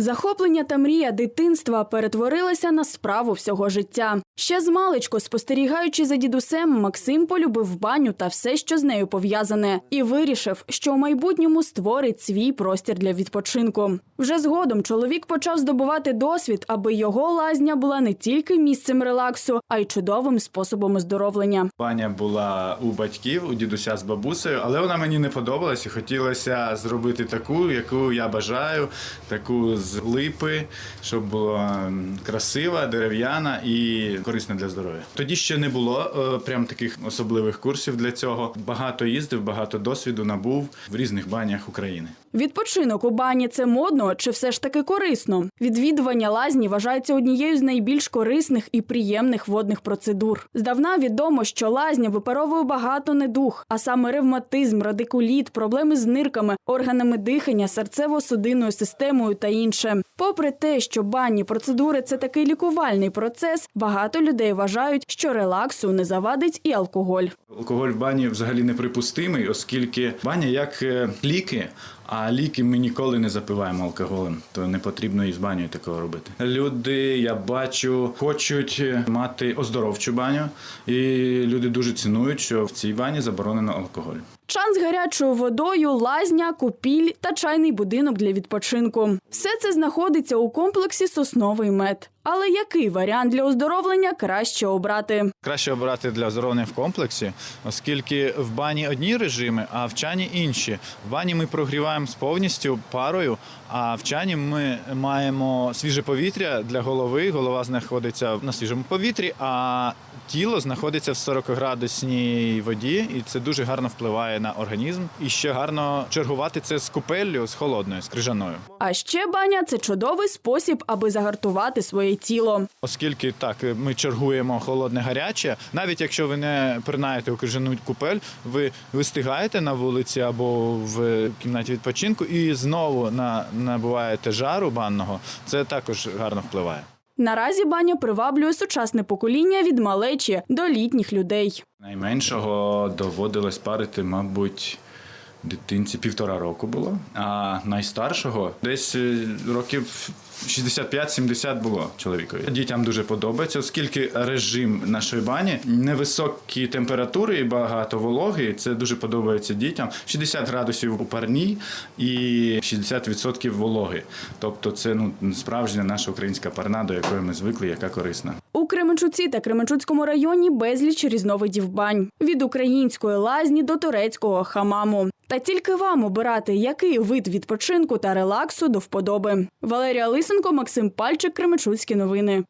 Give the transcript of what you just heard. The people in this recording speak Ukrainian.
Захоплення та мрія дитинства перетворилися на справу всього життя. Ще з маличку, спостерігаючи за дідусем, Максим полюбив баню та все, що з нею пов'язане, і вирішив, що у майбутньому створить свій простір для відпочинку. Вже згодом чоловік почав здобувати досвід, аби його лазня була не тільки місцем релаксу, а й чудовим способом оздоровлення. Баня була у батьків, у дідуся з бабусею, але вона мені не подобалась і хотілося зробити таку, яку я бажаю, таку з липи, щоб була красива, дерев'яна і корисна для здоров'я. Тоді ще не було е, прям таких особливих курсів для цього. Багато їздив, багато досвіду набув в різних банях України. Відпочинок у бані це модно чи все ж таки корисно? Відвідування лазні вважається однією з найбільш корисних і приємних водних процедур. Здавна відомо, що лазня випаровує багато недуг, а саме ревматизм, радикуліт, проблеми з нирками, органами дихання, серцево-судинною системою та інше. Попри те, що банні процедури це такий лікувальний процес, багато людей вважають, що релаксу не завадить і алкоголь. Алкоголь в бані взагалі неприпустимий, оскільки баня як е, ліки. А ліки ми ніколи не запиваємо алкоголем, то не потрібно і з банею такого робити. Люди, я бачу, хочуть мати оздоровчу баню, і люди дуже цінують, що в цій бані заборонено алкоголь. Чан з гарячою водою, лазня, купіль та чайний будинок для відпочинку. Все це знаходиться у комплексі сосновий мед. Але який варіант для оздоровлення краще обрати? Краще обирати для оздоровлення в комплексі, оскільки в бані одні режими, а в чані інші. В бані ми прогріваємо з повністю парою, а в чані ми маємо свіже повітря для голови. Голова знаходиться на свіжому повітрі, а тіло знаходиться в 40-градусній воді, і це дуже гарно впливає на організм. І ще гарно чергувати це з купеллю, з холодною, з крижаною. А ще баня це чудовий спосіб, аби загартувати своє тіло. Оскільки так ми чергуємо холодне гаряче, навіть якщо ви не принаєте у крижану купель, ви вистигаєте на вулиці або в кімнаті відпочинку і знову на, набуваєте жару банного, це також гарно впливає. Наразі баня приваблює сучасне покоління від малечі до літніх людей. Найменшого доводилось парити, мабуть, дитинці півтора року було, а найстаршого десь е, років 65-70 було чоловікові. Дітям дуже подобається, оскільки режим нашої бані невисокі температури і багато вологи. Це дуже подобається дітям. 60 градусів у парній і 60% вологи. Тобто, це ну справжня наша українська парна, до якої ми звикли, яка корисна. Кременчуці та Кременчуцькому районі безліч різновидів бань від української лазні до турецького хамаму. Та тільки вам обирати, який вид відпочинку та релаксу до вподоби. Валерія Лисенко, Максим Пальчик, Кременчуцькі новини.